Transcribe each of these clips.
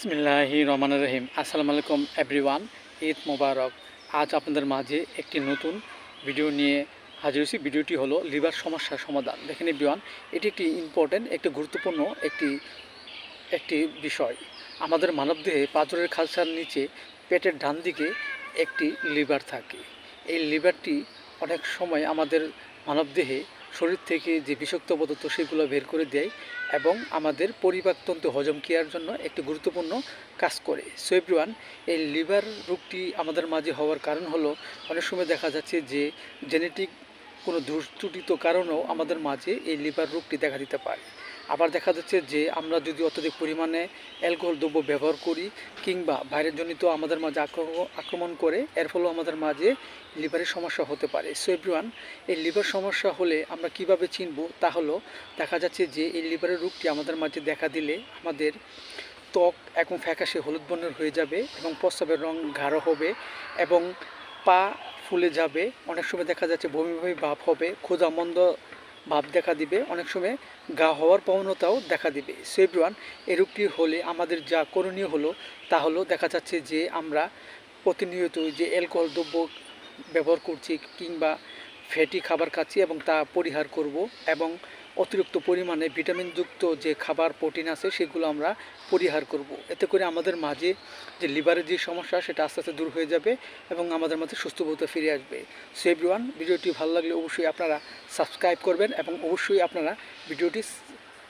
বিসমিল্লাহি রহমান রহিম। আসসালামু আলাইকুম এভরিওয়ান ঈদ মোবারক। আজ আপনাদের মাঝে একটি নতুন ভিডিও নিয়ে হাজির হয়েছি। ভিডিওটি হলো লিভার সমস্যার সমাধান। দেখেন এভরিওয়ান এটি একটি ইম্পর্ট্যান্ট একটি গুরুত্বপূর্ণ একটি একটি বিষয়। আমাদের মানবদেহে পাথরের খালসার নিচে পেটের ডান দিকে একটি লিভার থাকে। এই লিভারটি অনেক সময় আমাদের মানবদেহে শরীর থেকে যে বিষাক্ত পদার্থ সেগুলো বের করে দেয় এবং আমাদের পরিপাকতন্ত্র হজম ক্রিয়ার জন্য একটি গুরুত্বপূর্ণ কাজ করে। সো এই লিভার রোগটি আমাদের মাঝে হওয়ার কারণ হলো, অনেক সময় দেখা যাচ্ছে যে জেনেটিক কোনো দুর্ত্রুটিত কারণেও আমাদের মাঝে এই লিভার রোগটি দেখা দিতে পারে। আবার দেখা যাচ্ছে যে আমরা যদি অত্যধিক পরিমাণে অ্যালকোহল দ্রব্য ব্যবহার করি কিংবা বাইরের জনিত আমাদের মাঝে আক্রমণ করে, এর ফলেও আমাদের মাঝে লিভারের সমস্যা হতে পারে। সো এভরিওয়ান এই লিভার সমস্যা হলে আমরা কীভাবে চিনব? তা হলো, দেখা যাচ্ছে যে এই লিভারের রোগটি আমাদের মাঝে দেখা দিলে আমাদের ত্বক এবং ফ্যাকাশে হলুদ বর্ণের হয়ে যাবে এবং প্রস্রাবের রং গাঢ় হবে এবং পা ফুলে যাবে। অনেক সময় দেখা যাচ্ছে বমি বমি ভাব হবে, ক্ষুধা, মন্দ ভাব দেখা দিবে। অনেক সময় গা হওয়ার প্রবণতাও দেখা দিবে। সো এ রোগটি হলে আমাদের যা করণীয় হলো তা হলো দেখা যাচ্ছে যে আমরা প্রতিনিয়ত যে অ্যালকোহল দ্রব্য ব্যবহার করছি কিংবা ফ্যাটি খাবার খাচ্ছি এবং তা পরিহার করব এবং অতিরিক্ত পরিমাণে ভিটামিনযুক্ত যে খাবার, প্রোটিন আছে, সেগুলো আমরা পরিহার করব। এতে করে আমাদের মাঝে যে লিভারের যে সমস্যা, সেটা আস্তে আস্তে দূর হয়ে যাবে এবং আমাদের মাঝে সুস্থবোধতা ফিরে আসবে। সো এভরিওয়ান ভিডিওটি ভালো লাগলে অবশ্যই আপনারা সাবস্ক্রাইব করবেন এবং অবশ্যই আপনারা ভিডিওটি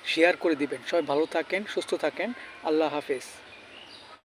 শেয়ার করে দিবেন। সবাই ভালো থাকেন, সুস্থ থাকেন। আল্লাহ হাফেজ।